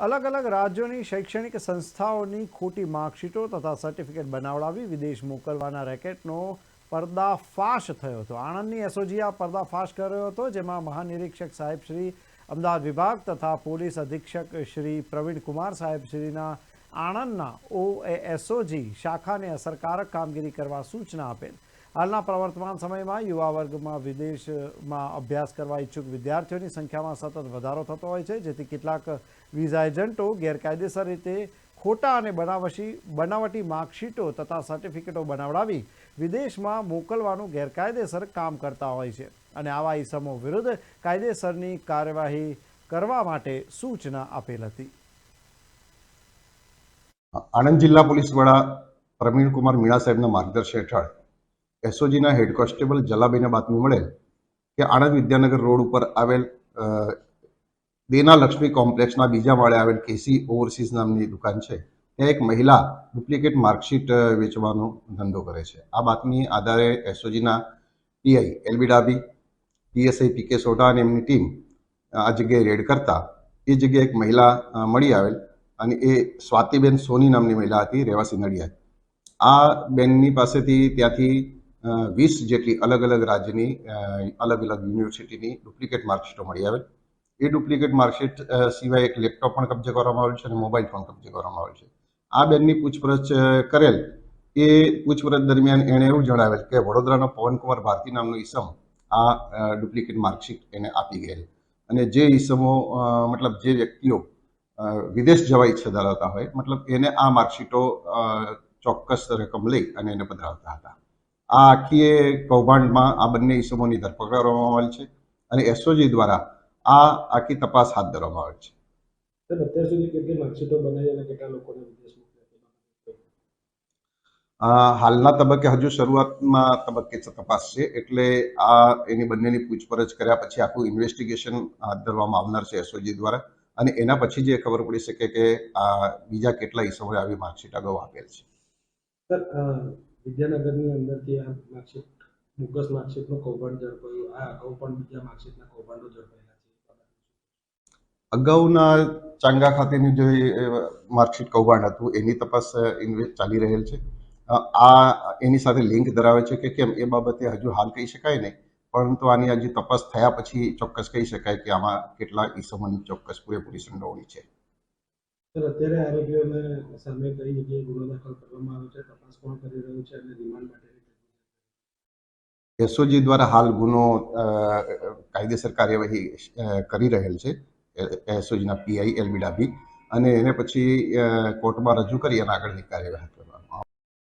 અલગ અલગ રાજ્યોની શૈક્ષણિક સંસ્થાઓની ખોટી માર્કશીટો તથા સર્ટિફિકેટ બનાવડાવી વિદેશ મોકલવાના રેકેટનો પર્દાફાશ થયો હતો. આણંદની એસઓજીએ આ પર્દાફાશ કર્યો હતો, જેમાં મહાનિરીક્ષક સાહેબ શ્રી અમદાવાદ વિભાગ તથા પોલીસ અધિક્ષક શ્રી પ્રવીણ કુમાર સાહેબ શ્રીના આણંદના ઓએસઓજી શાખાને અસરકારક કામગીરી કરવા સૂચના આપેલ. હાલના પ્રવર્તમાન સમયમાં યુવા વર્ગમાં વિદેશમાં અભ્યાસ કરવા ઈચ્છુક વિદ્યાર્થીઓની સંખ્યામાં સતત વધારો થતો હોય છે, જેથી કેટલાક વિઝા એજન્ટો ગેરકાયદેસર રીતે ખોટા અને બનાવશી બનાવટી માર્કશીટો તથા સર્ટિફિકેટો બનાવડાવી વિદેશમાં મોકલવાનું ગેરકાયદેસર કામ કરતા હોય છે. અને આવા ઈસમો વિરુદ્ધ કાયદેસરની કાર્યવાહી કરવા માટે સૂચના આપેલ હતી. આણંદ જિલ્લા પોલીસ વડા પ્રવીણ કુમાર મીણા સાહેબના માર્ગદર્શન હેઠળ એસઓજીના હેડ કોન્સ્ટેબલ જલાબેને બાતમી મળેલ કે આણંદ વિદ્યાનગર રોડ ઉપર આવેલ દેના લક્ષ્મી કોમ્પ્લેક્સના બીજા માળે આવેલ કેસી ઓવરસીઝ નામની દુકાન છે. ત્યાં એક મહિલા ડુપ્લિકેટ માર્કશીટ વેચવાનો ધંધો કરે છે. આ બાતમી આધારે એસઓજીના PI LB Dabhi PSI PK Sodha અને એમની ટીમ આ જગ્યાએ રેડ કરતા એ જગ્યાએ એક મહિલા મળી આવેલ અને એ સ્વાતિબેન સોની નામની મહિલા હતી, રહેવાસી નડિયાદ. આ બેનની પાસેથી ત્યાંથી વીસ જેટલી અલગ અલગ રાજ્યની અલગ અલગ યુનિવર્સિટીની ડુપ્લિકેટ માર્કશીટો મળી આવે એ ડુપ્લિકેટ માર્કશીટ સિવાય એક લેપટોપ પણ કબજે કરવામાં આવેલ છે અને મોબાઈલ પણ કબજે કરવામાં આવ્યો છે. આ બેનની પૂછપરછ કરેલ. એ પૂછપરછ દરમિયાન એણે એવું જણાવેલ કે વડોદરાનો પવનકુમાર ભારતી નામનો ઈસમ આ ડુપ્લિકેટ માર્કશીટ એને આપી ગયેલ. અને જે ઈસમો મતલબ જે વ્યક્તિઓ વિદેશ જવા ઈચ્છા ધરાવતા હોય, મતલબ એને આ માર્કશીટો ચોક્કસ રકમ લઈ અને એને પધરાવતા હતા. આ આખી એ કૌભાંડમાં આ બંને ઈસમોની ધરપકડ કરવામાં આવેલ છે અને એસઓજી દ્વારા આ આખી તપાસ હાથ ધરવામાં આવેલ છે. અત્યાર સુધી કેટલી માર્કશીટો બનાવી અને કેટલા લોકોને વિદેશ મોકલ્યા? અ, હાલના તબક્કે હજુ શરૂઆતમાં તબક્કે તપાસ છે એટલે આ એની બંનેની પૂછપરછ કર્યા પછી આખું ઇન્વેસ્ટિગેશન હાથ ધરવામાં આવનાર છે એસઓજી દ્વારા. અને એના પછી જે ખબર પડી શકે કે આ બીજા કેટલા ઈસમોએ આવી માર્કશીટ અગાઉ આપેલ છે. સર વિદ્યાનગરની અંદરથી આ માર્કશીટ બોગસ માર્કશીટનું કૌભાંડ ઝડપાયું. આ અગાઉ પણ બીજા માર્કશીટના કૌભાંડો ઝડપાયેલા છે. અગાઉના ચાંગા ખાતેની જે માર્કશીટ કૌભાંડ હતું, એની તપાસ ચાલી રહેલ છે. આ, એની સાથે લિંક ધરાવે છે કે કેમ, એ બાબતે હજુ હાલ કહી શકાય નહીં. પરંતુ આની હજી તપાસ થયા પછી ચોક્કસ કહી શકાય કે આમાં કેટલા ઈસમોની ચોક્કસ પૂરેપૂરી સંડોવણી છે. અત્યારે આરોપીઓને સામે કઈ જગ્યાએ ગુનો દાખલ કરવામાં આવ્યો છે, તપાસ કોણ કરી રહ્યું છે અને રિમાન્ડ માટે એસઓજી દ્વારા હાલ ગુનો કાયદેસર કાર્યવાહી કરી રહેલ છે એસઓજીના પીઆઈ એલબી ડાભી. અને એને પછી કોર્ટમાં રજૂ કરી અને આગળની કાર્યવાહી